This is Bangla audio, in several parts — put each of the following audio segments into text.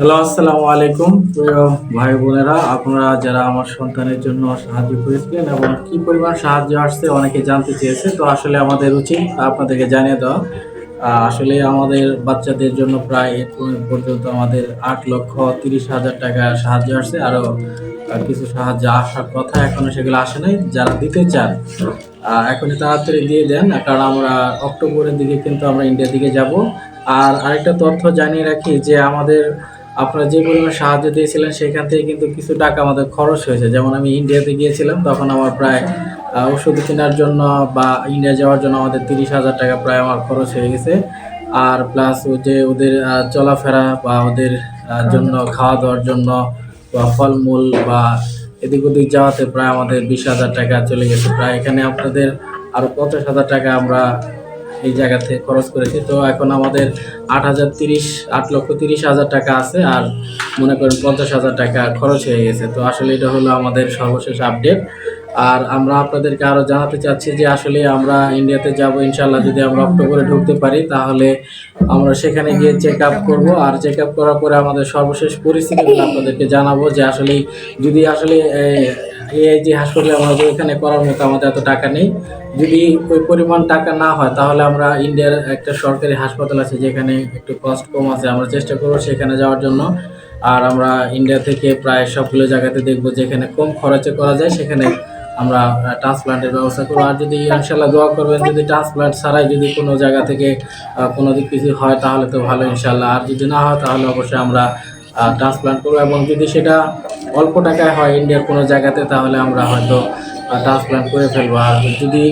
হ্যালো, আসসালামু আলাইকুম। প্রিয় ভাই বোনেরা, আপনারা যারা আমার সন্তানের জন্য সাহায্য করেছিলেন এবং কি পরিমাণ সাহায্য আসছে অনেকে জানতে চেয়েছে, তো আসলে আমাদের উচিত আপনাদেরকে জানিয়ে দেওয়া আসলে আমাদের বাচ্চাদের জন্য প্রায় পর্যন্ত আমাদের আট লক্ষ তিরিশ হাজার টাকা সাহায্য আসছে, আরও কিছু সাহায্য আসার কথা এখনও সেগুলো আসে নাই। যারা দিতে চান এখনই তাড়াতাড়ি দিয়ে দেন, কারণ আমরা অক্টোবরের দিকে কিন্তু আমরা ইন্ডিয়ার দিকে যাব। আর আরেকটা তথ্য জানিয়ে রাখি যে আমাদের আপনারা যে পরিমাণ সাহায্য দিয়েছিলেন, সেখান থেকে কিন্তু কিছু টাকা আমাদের খরচ হয়েছে। যেমন আমি ইন্ডিয়াতে গিয়েছিলাম, তখন আমার প্রায় ওষুধ কেনার জন্য বা ইন্ডিয়া যাওয়ার জন্য আমাদের তিরিশ হাজার টাকা প্রায় আমার খরচ হয়ে গেছে। আর প্লাস যে ওদের চলাফেরা বা ওদের জন্য খাওয়া দাওয়ার জন্য বা ফলমূল বা এদিক ওদিক যাওয়াতে প্রায় আমাদের বিশ হাজার টাকা চলে গেছে। প্রায় এখানে আপনাদের আরও পঞ্চাশ হাজার টাকা আমরা এই জায়গা থেকে খরচ করেছি। তো এখন আমাদের আট হাজার তিরিশ, আট লক্ষ তিরিশ হাজার টাকা আছে আর মনে করেন পঞ্চাশ হাজার টাকা খরচ হয়ে গেছে। তো আসলে এটা হলো আমাদের সর্বশেষ আপডেট। আর আমরা আপনাদেরকে আরও জানাতে চাচ্ছি যে আসলে আমরা ইন্ডিয়াতে যাব ইনশাল্লাহ যদি আমরা অক্টোবরে ঢুকতে পারি, তাহলে আমরা সেখানে গিয়ে চেক আপ করব। আর চেক আপ করার পরে আমাদের সর্বশেষ পরিস্থিতিগুলো আপনাদেরকে জানাব যে আসলে যদি আসলে এই যে হাসপাতালে আমাদের এখানে করার মতো আমাদের এত টাকা নেই। যদি ওই পরিমাণ টাকা না হয়, তাহলে আমরা ইন্ডিয়ার একটা সরকারি হাসপাতাল আছে যেখানে একটু কস্ট কম আছে। আমরা চেষ্টা করব সেখানে যাওয়ার জন্য। আর আমরা ইন্ডিয়া থেকে প্রায় সবগুলো জায়গাতে দেখব যেখানে কম খরচে করা যায়, সেখানে আমরা ট্রান্সপ্লান্টের ব্যবস্থা করব। আর যদি ইনশাল্লাহ দোয়া করবেন, যদি ট্রান্সপ্লান্ট ছাড়াই যদি কোনো জায়গা থেকে কোনো দিক কিছু হয়, তাহলে তো ভালো ইনশাল্লাহ। আর যদি না হয়, তাহলে অবশ্যই আমরা ট্রান্সপ্লান্ট করব। এবং যদি সেটা অল্প টাকায় হয় ইন্ডিয়ার কোনো জায়গাতে তাহলে আমরা হয়তো ট্রান্সপ্লান্ট করে ফেলব। আর যদি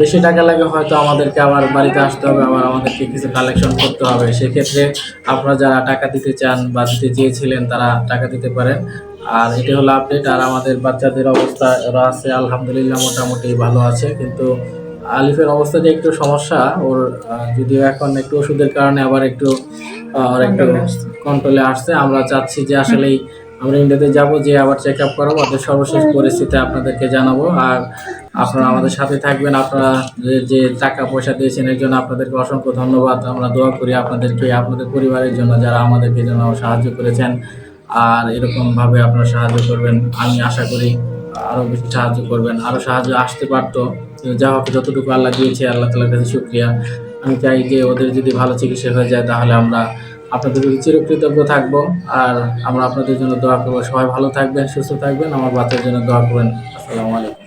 বেশি টাকা লাগে হয়তো আমাদেরকে আবার বাড়িতে আসতে হবে আবার আমাদেরকে কিছু কালেকশন করতে হবে। সেক্ষেত্রে আপনারা যারা টাকা দিতে চান বা দিতে চেয়েছিলেন তারা টাকা দিতে পারেন। আর এটা হলো আপডেট আর আমাদের বাচ্চাদের অবস্থা ওরা আছে আলহামদুলিল্লাহ মোটামুটি ভালো আছে। কিন্তু আলিফের অবস্থা অবস্থাটা একটু সমস্যা ওর যদিও এখন একটু ওষুধের কারণে আবার একটু ওর একটু কন্ট্রোলে আসছে। আমরা চাচ্ছি যে আসলেই আমরা ইন্ডিয়াতে যাব, যে আবার চেক আপ করাবো ওদের সর্বশেষ পরিস্থিতি আপনাদেরকে জানাব। আর আপনারা আমাদের সাথে থাকবেন, আপনারা যে- টাকা পয়সা দিয়েছেন, এর জন্য আপনাদেরকে অসংখ্য ধন্যবাদ। আমরা দোয়া করি আপনাদেরকে, আপনাদের পরিবারের জন্য যারা আমাদেরকে যেন সাহায্য করেছেন, আর এরকমভাবে আপনারা সাহায্য করবেন। আমি আশা করি আরও বেশি সাহায্য করবেন আরও সাহায্য আসতে পারতো। যা হোক, যতটুকু আল্লাহ দিয়েছে, আল্লাহ তালার কাছে শুক্রিয়া। আমি চাই যে ওদের যদি ভালো চিকিৎসা হয়ে যায়, তাহলে আমরা আপনাদের প্রতি চিরকৃতজ্ঞ থাকব আর আমরা আপনাদের জন্য দোয়া করব। সবাই ভালো থাকবেন, সুস্থ থাকবেন। আমার বাচ্চার জন্য দোয়া করবেন। আসসালামু আলাইকুম।